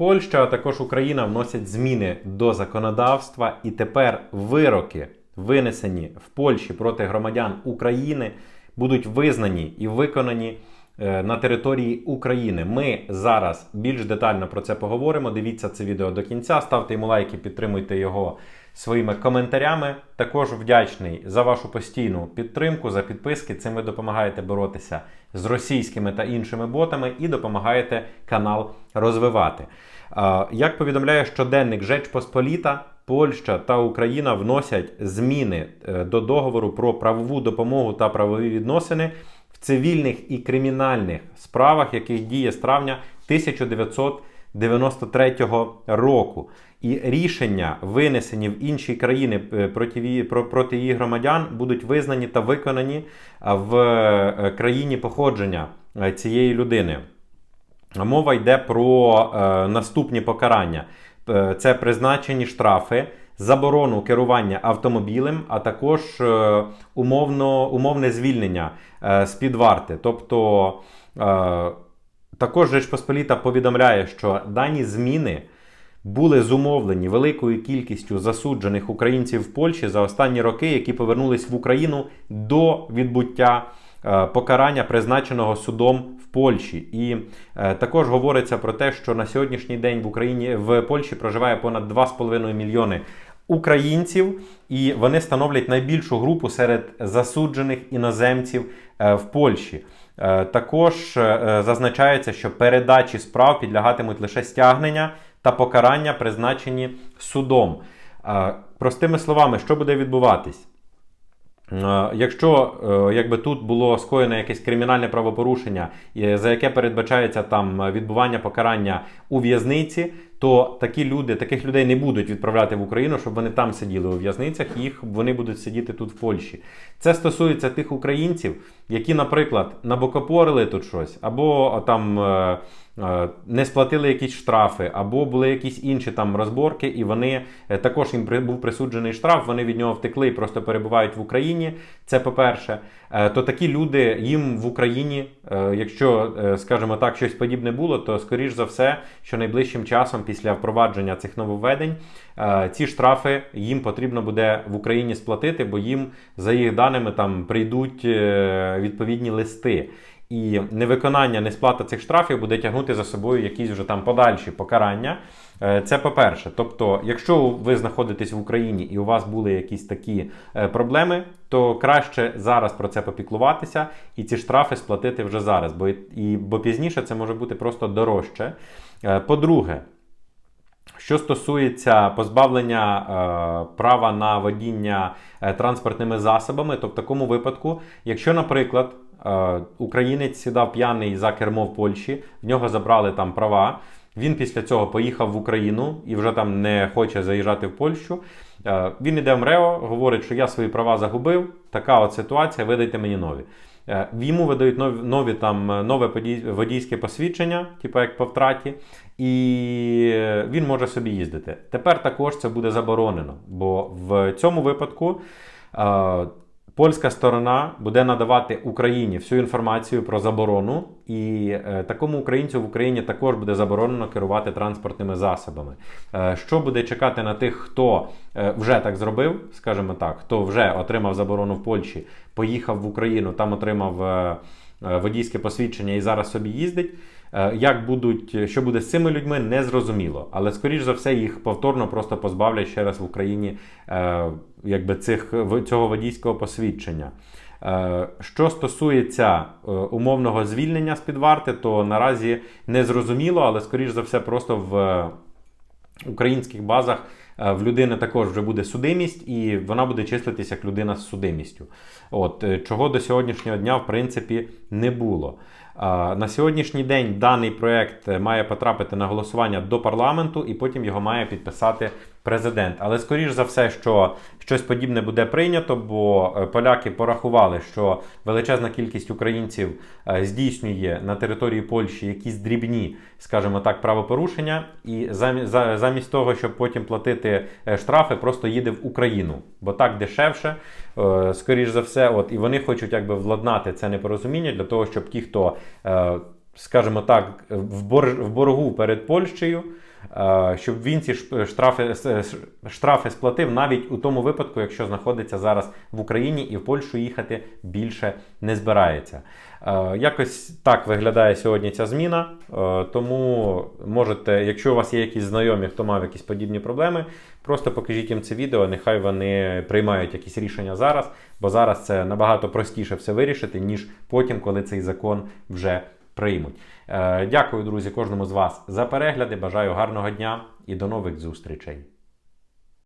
Польща, а також Україна вносять зміни до законодавства, і тепер вироки, винесені в Польщі проти громадян України, будуть визнані і виконані е, на території України. Ми зараз більш детально про це поговоримо. Дивіться це відео до кінця, ставте йому лайки, підтримуйте його своїми коментарями. Також вдячний за вашу постійну підтримку, за підписки. Цим ви допомагаєте боротися з російськими та іншими ботами і допомагаєте канал розвивати. Як повідомляє щоденник Жеч Посполіта, Польща та Україна вносять зміни е, до договору про правову допомогу та правові відносини в цивільних і кримінальних справах, яких діє з травня 1993 року. І рішення, винесені в інші країни е, проти проти її громадян, будуть визнані та виконані в е, країні походження е, цієї людини. Мова йде про наступні покарання: це призначені штрафи, заборону керування автомобілем, а також умовно, умовне звільнення з під варти. Тобто також Жеч Посполіта повідомляє, що дані зміни. Були зумовлені великою кількістю засуджених українців в Польщі за останні роки, які повернулись в Україну до відбуття е, покарання, призначеного судом в Польщі. І е, також говориться про те, що на сьогоднішній день в Україні в Польщі проживає понад 2,5 мільйони українців, і вони становлять найбільшу групу серед засуджених іноземців е, в Польщі. Е, Також е, зазначається, що передачі справ підлягатимуть лише стягнення та покарання, призначені судом. Простими словами, що буде відбуватись? Якщо якби тут було скоєно якесь кримінальне правопорушення, за яке передбачається там відбування покарання у в'язниці, то такі люди, таких людей не будуть відправляти в Україну, щоб вони там сиділи у в'язницях, їх вони будуть сидіти тут в Польщі. Це стосується тих українців, які, наприклад, набокопорили тут щось, або там е, не сплатили якісь штрафи, або були якісь інші там розборки, і вони е, також їм був присуджений штраф, вони від нього втекли і просто перебувають в Україні. Це по-перше, Е, то такі люди їм в Україні, е, якщо, е, скажімо так, щось подібне було, то скоріш за все, що найближчим часом після впровадження цих нововведень е, ці штрафи їм потрібно буде в Україні сплатити, бо їм за їх даними там прийдуть е, відповідні листи. І невиконання, несплата цих штрафів буде тягнути за собою якісь вже там подальші покарання. Е, Це по-перше. Тобто, якщо ви знаходитесь в Україні і у вас були якісь такі е, проблеми, то краще зараз про це попіклуватися і ці штрафи сплатити вже зараз, бо, і, бо пізніше це може бути просто дорожче. Е, По-друге, що стосується позбавлення е, права на водіння транспортними засобами, то в такому випадку, якщо, наприклад, українець сідав п'яний за кермо в Польщі, в нього забрали там права. Він після цього поїхав в Україну і вже там не хоче заїжджати в Польщу. Е, Він іде в МРЕО, говорить, що я свої права загубив. Така от ситуація, видайте мені нові. Е, Йому видають нові, нові там е, нове водійське посвідчення, типу як по втраті, і е, він може собі їздити. Тепер також це буде заборонено, бо в цьому випадку. Польська сторона буде надавати Україні всю інформацію про заборону, і е, такому українцю в Україні також буде заборонено керувати транспортними засобами. Е, що буде чекати на тих, хто е, вже так зробив, скажімо так, хто вже отримав заборону в Польщі, поїхав в Україну, там отримав е, водійське посвідчення і зараз собі їздить. Е, Як будуть, що буде з цими людьми, не зрозуміло. Але скоріш за все їх повторно просто позбавлять ще раз в Україні е, якби цих цього водійського посвідчення. Е, Що стосується е, умовного звільнення з під варти, то наразі не зрозуміло, але скоріш за все, просто в е, українських базах е, в людини також вже буде судимість, і вона буде числитися як людина з судимістю. От е, чого до сьогоднішнього дня, в принципі, не було. На сьогоднішній день даний проект е, має потрапити на голосування до парламенту, і потім його має підписати президент. Але скоріш за все, що щось подібне буде прийнято, бо е, поляки порахували, що величезна кількість українців е, здійснює на території Польщі якісь дрібні, скажімо так, правопорушення, і замі- замість того, щоб потім платити штрафи, просто їде в Україну, бо так дешевше, скоріш за все, от і вони хочуть якби владнати це непорозуміння для того, щоб ті, хто, скажімо так, в бор- боргу перед Польщею. Е, щоб він ці штрафи, штрафи сплатив навіть у тому випадку, якщо знаходиться зараз в Україні і в Польщу їхати більше не збирається. Е, Якось так виглядає сьогодні ця зміна. Е, Тому можете, якщо у вас є якісь знайомі, хто мав якісь подібні проблеми, просто покажіть їм це відео. Нехай вони приймають якісь рішення зараз, бо зараз це набагато простіше все вирішити, ніж потім, коли цей закон вже приймуть. Е, Дякую, друзі, кожному з вас за перегляди. Бажаю гарного дня і до нових зустрічей.